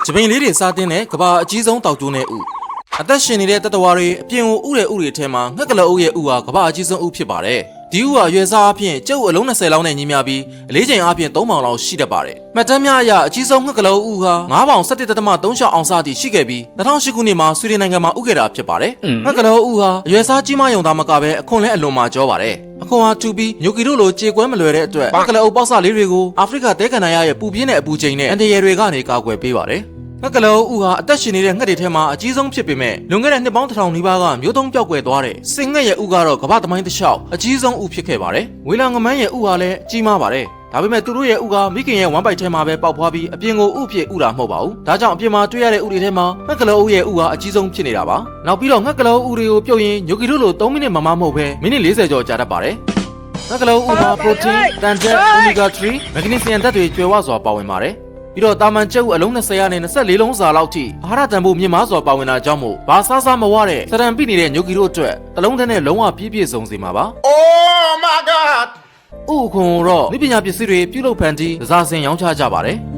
။ဂျပင်လေးတွေစားတင်းတဲ့ကဘာအကြီးဆုံးတောက်ကျိုးနဲ့ဥအသက်ရှင်နေတဲ့တတဝါတွေအပြင်ကိုဥတဲ့ဥတွေထဲမှာငှက်ကလအုပ်ရဲ့ဥဟာကဘာအကြီးဆုံးဥဖြစ်ပါတယ်။ ဒီဥဟာရွယ်စားအဖြစ်ကျုပ်အလုံး20လောက်နဲ့ညီမျှပြီးအလေးချိန်အဖြစ်3ပေါင်လောက်ရှိတတ်ပါတယ်။မှတ်တမ်းများအရအကြီးဆုံးငှက်ကလအုပ်ဥဟာ9ပေါင်17.36အောင်စအထိရှိခဲ့ပြီး2008ခုနှစ်မှာဆွီဒင်နိုင်ငံမှာဥခဲ့တာဖြစ်ပါတယ်။ငှက်ကလအုပ်ဥဟာအရွယ်စားကြီးမယုံသားမကပဲအခွန်လည်းအလွန်မှာကြောပါတယ်။အခွန်ဟာတူပြီးညိုကီတို့လိုကြေကွဲမလွယ်တဲ့အတွက်ငှက်ကလအုပ်ပေါက်စလေးတွေကိုအာဖရိကတဲကန်နာရရဲ့ပူပြင်းတဲ့အပူချိန်နဲ့အန်တရယ်တွေကနေကာကွယ်ပေးပါတယ်။ ငှက်ကလောဥဟာအသက်ရှင်နေတဲ့ငှက်တွေထဲမှာအကြီးဆုံးဖြစ်ပေမဲ့လွန်ခဲ့တဲ့နှစ်ပေါင်းတစ်ထောင်နီးပါးကမျိုးတုံးပြောက်ကွယ်သွားတဲ့စင်ငှက်ရဲ့ဥကတော့ကမ္ဘာသမိုင်းတစ်လျှောက်အကြီးဆုံးဥဖြစ်ခဲ့ပါတယ်။ဝေလာငမန်းရဲ့ဥဟာလည်းကြီးမားပါတယ်။ဒါပေမဲ့သူတို့ရဲ့ဥကမိခင်ရဲ့ဝမ်းပိုက်ထဲမှာပဲပေါက်ဖွားပြီးအပြင်ကိုဥဖြစ်ဥတာမဟုတ်ပါဘူး။ဒါကြောင့်အပြင်မှာတွေ့ရတဲ့ဥတွေထဲမှာငှက်ကလောဥရဲ့ဥဟာအကြီးဆုံးဖြစ်နေတာပါ။နောက်ပြီးတော့ငှက်ကလောဥတွေကိုပြုတ်ရင်ညိုကီတို့လို3မိနစ်မမမဟုတ်ပဲမိနစ်40ကျော်ကြာတတ်ပါတယ်။ငှက်ကလေးဥမှာ protein, တန်ချက် omega 3 magnesium ဓာတ်တွေကျွယ်ဝစွာပါဝင်ပါတယ်။ ပြီးတော့တာမန်ကျုပ်အလုံး20ရနဲ့24လုံးစာလောက်ထိအာဟာရတန်ဖိုးမြင့်မားစွာပါဝင်တာကြောင့်မို့ဘာစားစားမဝတဲ့စရံပိနေတဲ့ညိုကီတို့အတွက်တစ်လုံးတည်းနဲ့လုံးဝပြည့်ပြည့်စုံစေမှာပါ Oh my god! ။ဥခွန်တော့မိပညာပစ္စည်းတွေပြုလုပ်ဖန်တီးစားစင်ရောင်းချကြပါတယ်။